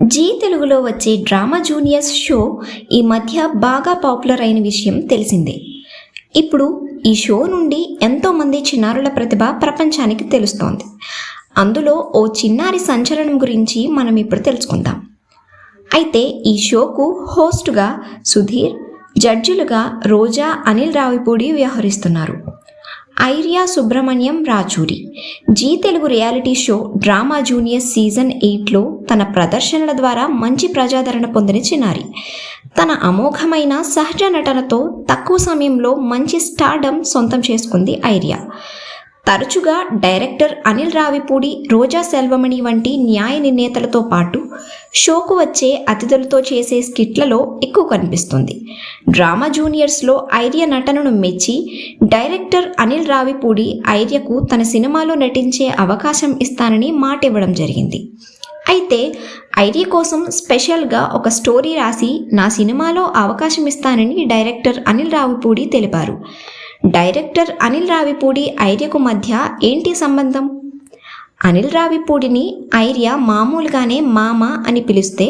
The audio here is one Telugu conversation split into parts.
జీ తెలుగులో వచ్చే డ్రామా జూనియర్స్ షో ఈ మధ్య బాగా పాపులర్ అయిన విషయం తెలిసిందే. ఇప్పుడు ఈ షో నుండి ఎంతోమంది చిన్నారుల ప్రతిభ ప్రపంచానికి తెలుస్తోంది. అందులో ఓ చిన్నారి సంచలనం గురించి మనం ఇప్పుడు తెలుసుకుందాం. అయితే ఈ షోకు హోస్టుగా సుధీర్ జడ్జిలుగా రోజా అనిల్ రావిపూడి వ్యవహరిస్తున్నారు. Airiya Subrahmanyam Rachuri Zee Telugu reality show drama junior season ఎయిట్లో తన ప్రదర్శనల ద్వారా మంచి ప్రజాదరణ పొందిన చిన్నారి. తన అమోఘమైన సహజ నటనతో తక్కువ సమయంలో మంచి స్టార్డమ్ సొంతం చేసుకుంది ఐరియా. తరచుగా డైరెక్టర్ అనిల్ రావిపూడి రోజా సెల్వమణి వంటి న్యాయ నిర్ణేతలతో పాటు షోకు వచ్చే అతిథులతో చేసే స్కిట్లలో ఎక్కువ కనిపిస్తుంది. డ్రామా జూనియర్స్లో ఐర్య నటనను మెచ్చి డైరెక్టర్ అనిల్ రావిపూడి ఐర్యకు తన సినిమాలో నటించే అవకాశం ఇస్తానని మాట ఇవ్వడం జరిగింది. అయితే ఐర్య కోసం స్పెషల్గా ఒక స్టోరీ రాసి నా సినిమాలో అవకాశం ఇస్తానని డైరెక్టర్ అనిల్ రావిపూడి తెలిపారు. డైరెక్టర్ అనిల్ రావిపూడి ఐర్యకు మధ్య ఏంటి సంబంధం? అనిల్ రావిపూడిని ఐర్య మామూలుగానే మామ అని పిలిస్తే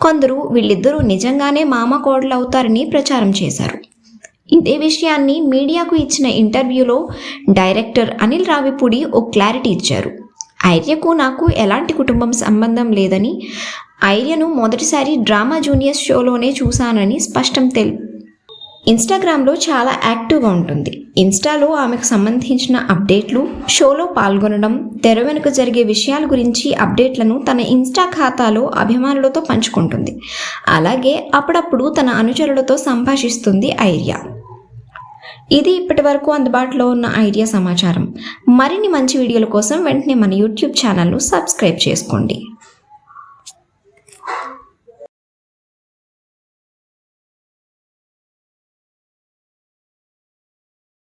కొందరు వీళ్ళిద్దరూ నిజంగానే మామ కోడలు అవుతారని ప్రచారం చేశారు. ఇదే విషయాన్ని మీడియాకు ఇచ్చిన ఇంటర్వ్యూలో డైరెక్టర్ అనిల్ రావిపూడి ఓ క్లారిటీ ఇచ్చారు. ఐర్యకు నాకు ఎలాంటి కుటుంబం సంబంధం లేదని ఐర్యను మొదటిసారి డ్రామా జూనియర్స్ షోలోనే చూశానని స్పష్టం తెలి ఇన్స్టాగ్రామ్లో చాలా యాక్టివ్గా ఉంటుంది. ఇన్స్టాలో ఆమెకు సంబంధించిన అప్డేట్లు షోలో పాల్గొనడం తెర వెనుక జరిగే విషయాల గురించి అప్డేట్లను తన ఇన్స్టా ఖాతాలో అభిమానులతో పంచుకుంటుంది. అలాగే అప్పుడప్పుడు తన అనుచరులతో సంభాషిస్తుంది ఐరియా. ఇది ఇప్పటి వరకు అందుబాటులో ఉన్న ఐడియా సమాచారం. మరిన్ని మంచి వీడియోల కోసం వెంటనే మన యూట్యూబ్ ఛానల్ను సబ్స్క్రైబ్ చేసుకోండి.